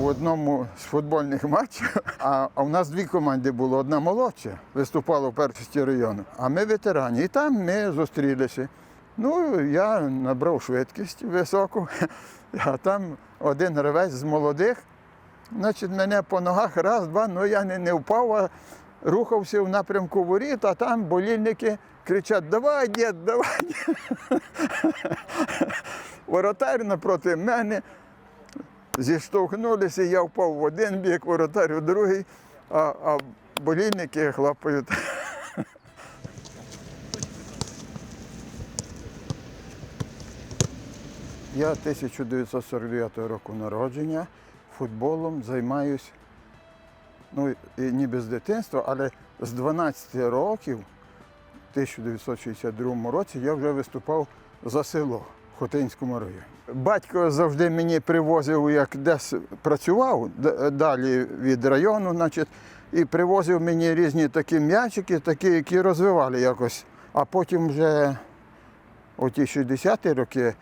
у одному з футбольних матчів, а, в нас дві команди було. Одна молодша, виступала в першості району, а ми ветерані. І там ми зустрілися. Ну, я набрав швидкість високу, а там один гравець з молодих, значить, мене по ногах раз, два, ну я не, не впав, а рухався в напрямку воріт, а там болільники кричать: Давай, дід, давай. дід». Воротар напроти мене. Зіштовхнулися, я впав в один бік, воротар в другий, а, а болільники хлопають. Я 1949 року народження, футболом займаюсь, ну, ніби з дитинства, але з 12 років, в 1962 році, я вже виступав за село Хотинському районі. Батько завжди мені привозив, як десь працював далі від району, значить, і привозив мені різні такі м'ячики, такі, які розвивали якось. А потім вже у ті 60-ті роки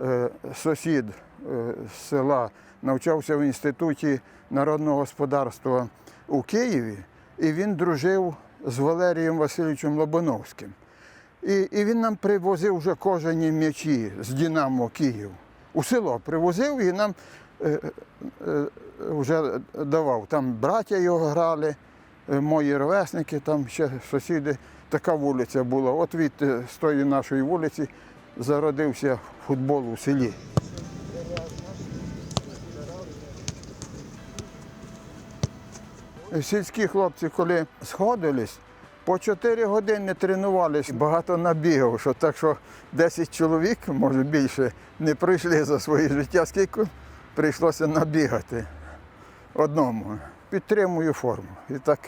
е, сусід е, села навчався в інституті народного господарства у Києві, і він дружив з Валерієм Васильовичем Лобановським. І, і він нам привозив вже кожені м'ячі з Дінамо Київ. У село привозив і нам е, е, вже давав. Там браття його грали, е, мої ровесники, там ще сусіди. Така вулиця була. От від е, з тої нашої вулиці зародився футбол у селі. Сільські хлопці, коли сходились, по 4 години тренувалися, багато набігав, що так що 10 чоловік, може більше, не пройшли за своє життя, скільки прийшлося набігати одному. Підтримую форму. І так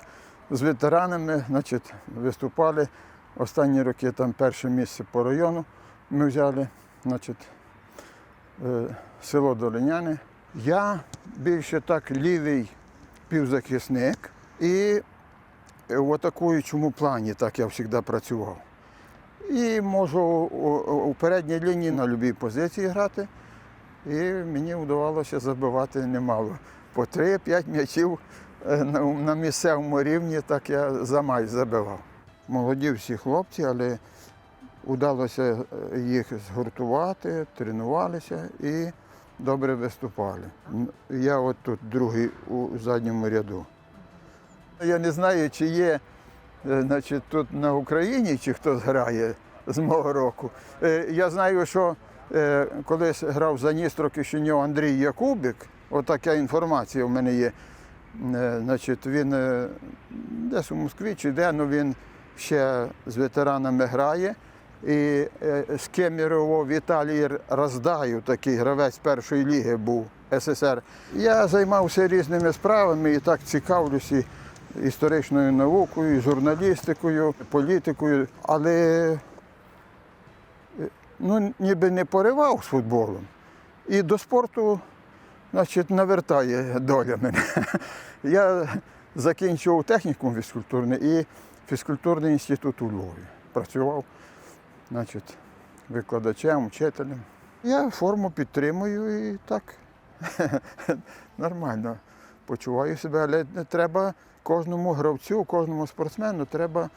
з ветеранами значить, виступали. Останні роки там перше місце по району ми взяли, значить, е, село Долиняне. Я більше так лівий півзахисник і в атакуючому плані так я завжди працював. І можу у, передній лінії на будь-якій позиції грати. І мені вдавалося забивати немало. По 3-5 м'ячів е, на, на місцевому рівні так я за май забивав. Молоді всі хлопці, але вдалося е, їх згуртувати, тренувалися і добре виступали. Я от тут другий у задньому ряду. Я не знаю, чи є е, значить, тут на Україні, чи хтось грає з мого року. Е, Я знаю, що е, колись грав за Ністро Кишиньов Андрій Якубик, отака інформація в мене є. Значить, він десь у Москві чи де, ну він ще з ветеранами грає. І з Кемерово в Італії роздаю такий гравець першої ліги був СССР. Я займався різними справами і так цікавлюся історичною наукою, журналістикою, політикою, але е, ну, ніби не поривав з футболом. І до спорту значить, навертає доля мене. Я закінчував технікум фізкультурний і фізкультурний інститут у Львові. Працював значить, викладачем, вчителем. Я форму підтримую і так нормально почуваю себе, але не треба кожному гравцю, кожному спортсмену треба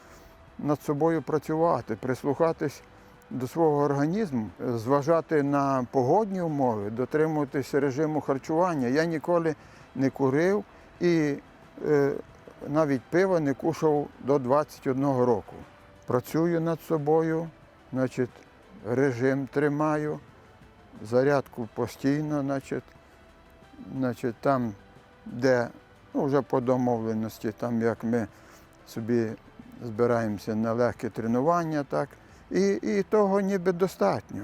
над собою працювати, прислухатись до свого організму, зважати на погодні умови, дотримуватися режиму харчування. Я ніколи не курив і е, навіть пива не кушав до 21 року. Працюю над собою, значить, режим тримаю, зарядку постійно, значить, значить, там, де ну, вже по домовленості, там як ми собі збираємося на легке тренування, так, і, і того ніби достатньо.